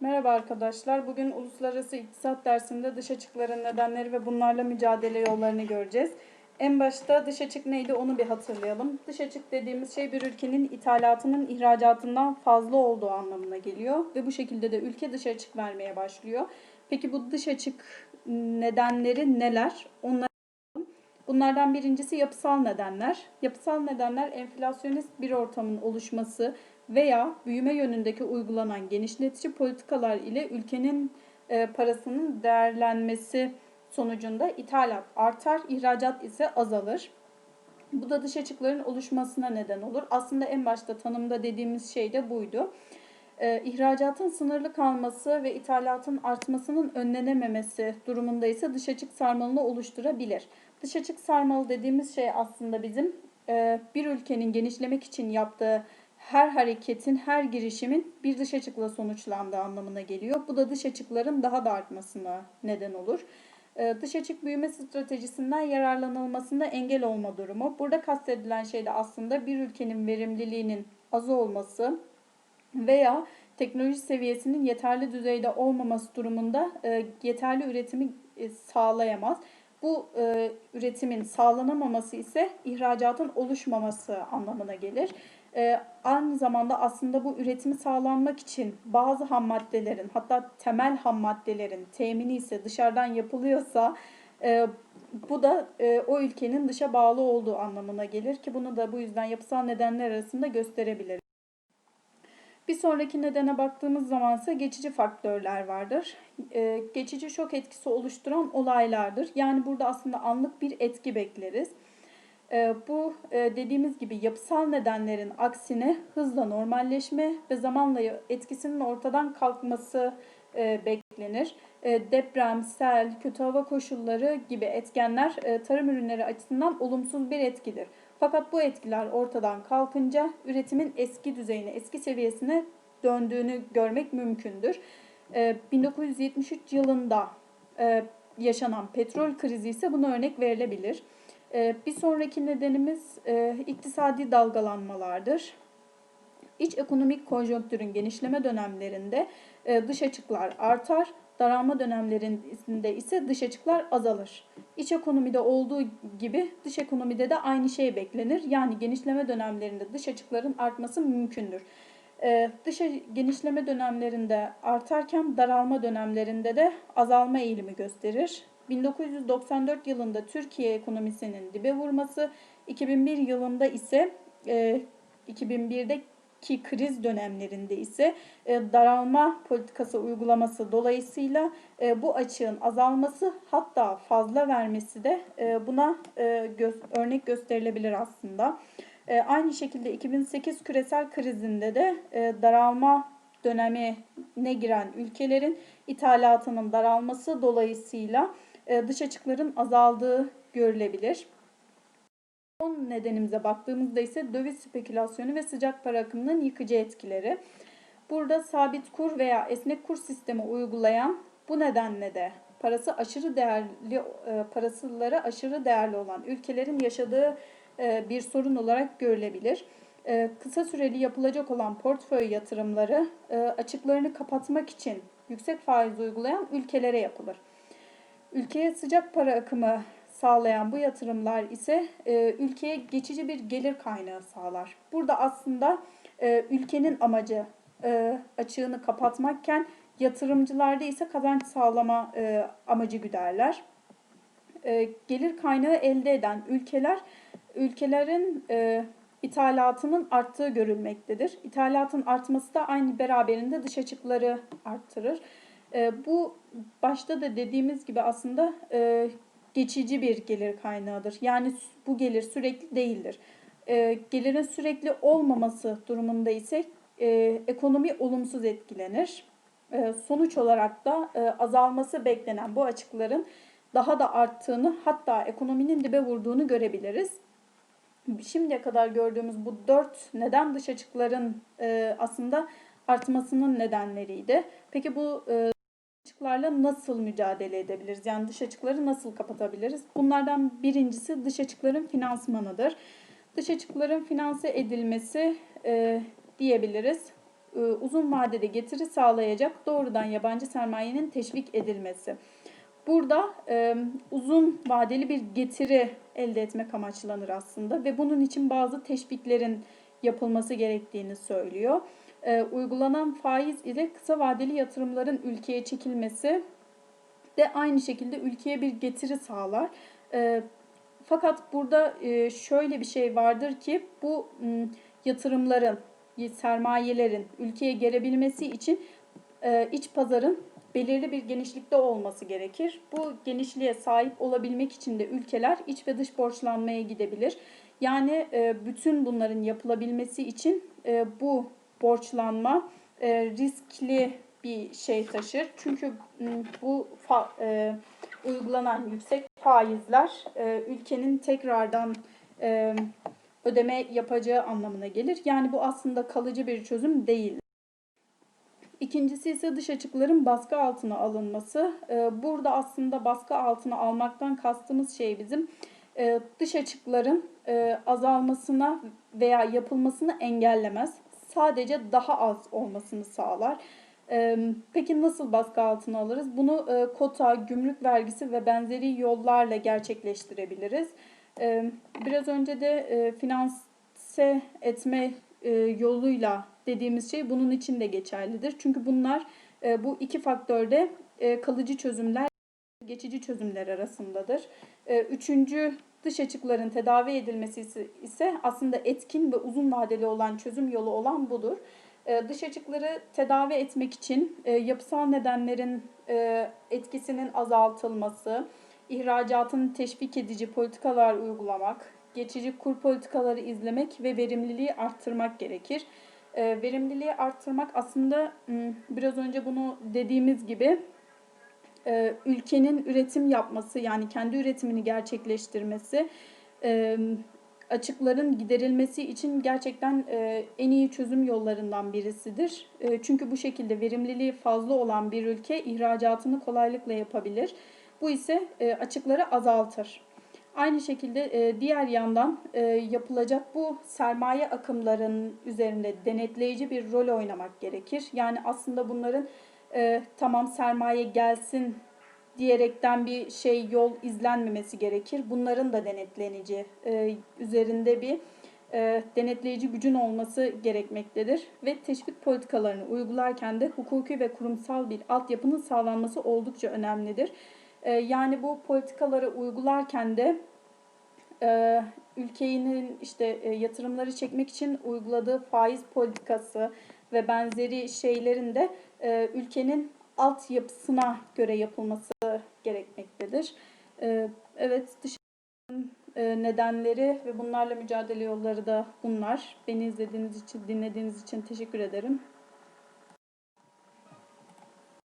Merhaba arkadaşlar. Bugün Uluslararası İktisat dersinde dış açıkların nedenleri ve bunlarla mücadele yollarını göreceğiz. En başta dış açık neydi onu bir hatırlayalım. Dış açık dediğimiz şey bir ülkenin ithalatının ihracatından fazla olduğu anlamına geliyor ve bu şekilde de ülke dış açık vermeye başlıyor. Peki bu dış açık nedenleri neler? Onları Bunlardan birincisi yapısal nedenler. Yapısal nedenler enflasyonist bir ortamın oluşması veya büyüme yönündeki uygulanan genişletici politikalar ile ülkenin e, parasının değerlenmesi sonucunda ithalat artar, ihracat ise azalır. Bu da dış açıkların oluşmasına neden olur. Aslında en başta tanımda dediğimiz şey de buydu. E, ihracatın sınırlı kalması ve ithalatın artmasının önlenememesi durumunda ise dış açık sarmalını oluşturabilir. Dış açık sarmalı dediğimiz şey aslında bizim e, bir ülkenin genişlemek için yaptığı her hareketin, her girişimin bir dış açıkla sonuçlandığı anlamına geliyor. Bu da dış açıkların daha da artmasına neden olur. Ee, dış açık büyüme stratejisinden yararlanılmasında engel olma durumu. Burada kastedilen şey de aslında bir ülkenin verimliliğinin az olması veya teknoloji seviyesinin yeterli düzeyde olmaması durumunda e, yeterli üretimi e, sağlayamaz. Bu e, üretimin sağlanamaması ise ihracatın oluşmaması anlamına gelir. E, aynı zamanda aslında bu üretimi sağlanmak için bazı ham maddelerin hatta temel ham maddelerin temini ise dışarıdan yapılıyorsa e, bu da e, o ülkenin dışa bağlı olduğu anlamına gelir ki bunu da bu yüzden yapısal nedenler arasında gösterebiliriz. Bir sonraki nedene baktığımız zaman ise geçici faktörler vardır. E, geçici şok etkisi oluşturan olaylardır. Yani burada aslında anlık bir etki bekleriz. E, bu e, dediğimiz gibi yapısal nedenlerin aksine hızla normalleşme ve zamanla etkisinin ortadan kalkması e, beklenir. E, deprem, sel, kötü hava koşulları gibi etkenler tarım ürünleri açısından olumsuz bir etkidir. Fakat bu etkiler ortadan kalkınca üretimin eski düzeyine, eski seviyesine döndüğünü görmek mümkündür. 1973 e, yılında yaşanan petrol krizi ise buna örnek verilebilir. Bir sonraki nedenimiz iktisadi dalgalanmalardır. İç ekonomik konjonktürün genişleme dönemlerinde dış açıklar artar, Daralma dönemlerinde ise dış açıklar azalır. İç ekonomide olduğu gibi dış ekonomide de aynı şey beklenir. Yani genişleme dönemlerinde dış açıkların artması mümkündür. Ee, dış genişleme dönemlerinde artarken daralma dönemlerinde de azalma eğilimi gösterir. 1994 yılında Türkiye ekonomisinin dibe vurması, 2001 yılında ise e, 2001'de ki kriz dönemlerinde ise e, daralma politikası uygulaması dolayısıyla e, bu açığın azalması hatta fazla vermesi de e, buna örnek gösterilebilir aslında. Aynı şekilde 2008 küresel krizinde de daralma dönemine giren ülkelerin ithalatının daralması dolayısıyla dış açıkların azaldığı görülebilir. Son nedenimize baktığımızda ise döviz spekülasyonu ve sıcak para akımının yıkıcı etkileri. Burada sabit kur veya esnek kur sistemi uygulayan bu nedenle de parası aşırı değerli e, parasılları aşırı değerli olan ülkelerin yaşadığı e, bir sorun olarak görülebilir. E, kısa süreli yapılacak olan portföy yatırımları açıklarını kapatmak için yüksek faiz uygulayan ülkelere yapılır. Ülkeye sıcak para akımı sağlayan bu yatırımlar ise e, ülkeye geçici bir gelir kaynağı sağlar. Burada aslında e, ülkenin amacı e, açığını kapatmakken yatırımcılarda ise kazanç sağlama e, amacı güderler. E, gelir kaynağı elde eden ülkeler ülkelerin e, ithalatının arttığı görülmektedir. İthalatın artması da aynı beraberinde dış açıkları arttırır. E, bu başta da dediğimiz gibi aslında e, geçici bir gelir kaynağıdır. Yani bu gelir sürekli değildir. E, gelirin sürekli olmaması durumunda ise e, ekonomi olumsuz etkilenir. E, sonuç olarak da e, azalması beklenen bu açıkların daha da arttığını hatta ekonominin dibe vurduğunu görebiliriz. Şimdiye kadar gördüğümüz bu dört neden dış açıkların e, aslında artmasının nedenleriydi. Peki bu e, açıklarla nasıl mücadele edebiliriz? Yani dış açıkları nasıl kapatabiliriz? Bunlardan birincisi dış açıkların finansmanıdır. Dış açıkların finanse edilmesi e, diyebiliriz. e, uzun vadede getiri sağlayacak doğrudan yabancı sermayenin teşvik edilmesi. Burada e, uzun vadeli bir getiri elde etmek amaçlanır aslında ve bunun için bazı teşviklerin yapılması gerektiğini söylüyor. E, uygulanan faiz ile kısa vadeli yatırımların ülkeye çekilmesi de aynı şekilde ülkeye bir getiri sağlar. E, fakat burada e, şöyle bir şey vardır ki bu m, yatırımların, sermayelerin ülkeye gelebilmesi için e, iç pazarın belirli bir genişlikte olması gerekir. Bu genişliğe sahip olabilmek için de ülkeler iç ve dış borçlanmaya gidebilir. Yani e, bütün bunların yapılabilmesi için e, bu borçlanma e, riskli bir şey taşır. Çünkü m, bu fa, e, uygulanan yüksek faizler e, ülkenin tekrardan e, ödeme yapacağı anlamına gelir. Yani bu aslında kalıcı bir çözüm değil. İkincisi ise dış açıkların baskı altına alınması. Ee, Burada aslında baskı altına almaktan kastımız şey bizim e, dış açıkların e, azalmasına veya yapılmasını engellemez. Sadece daha az olmasını sağlar. Peki nasıl baskı altına alırız? Bunu kota, gümrük vergisi ve benzeri yollarla gerçekleştirebiliriz. Biraz önce de finanse etme yoluyla dediğimiz şey bunun için de geçerlidir. Çünkü bunlar bu iki faktörde kalıcı çözümler, geçici çözümler arasındadır. Üçüncü dış açıkların tedavi edilmesi ise- aslında etkin ve uzun vadeli olan çözüm yolu olan budur. E, Dış açıkları tedavi etmek için e, yapısal nedenlerin e, etkisinin azaltılması, ihracatın teşvik edici politikalar uygulamak, geçici kur politikaları izlemek ve verimliliği arttırmak gerekir. E, verimliliği arttırmak aslında biraz önce bunu dediğimiz gibi e, ülkenin üretim yapması yani kendi üretimini gerçekleştirmesi e, açıkların giderilmesi için gerçekten e, en iyi çözüm yollarından birisidir. E, çünkü bu şekilde verimliliği fazla olan bir ülke ihracatını kolaylıkla yapabilir. Bu ise e, açıkları azaltır. Aynı şekilde e, diğer yandan e, yapılacak bu sermaye akımlarının üzerinde denetleyici bir rol oynamak gerekir. Yani aslında bunların e, tamam sermaye gelsin diyerekten bir şey yol izlenmemesi gerekir. Bunların da denetlenici e, üzerinde bir e, denetleyici gücün olması gerekmektedir ve teşvik politikalarını uygularken de hukuki ve kurumsal bir altyapının sağlanması oldukça önemlidir. E, yani bu politikaları uygularken de e, ülkenin işte e, yatırımları çekmek için uyguladığı faiz politikası ve benzeri şeylerin de e, ülkenin altyapısına göre yapılması gerekmektedir. E, evet dış e, nedenleri ve bunlarla mücadele yolları da bunlar. Beni izlediğiniz için, dinlediğiniz için teşekkür ederim.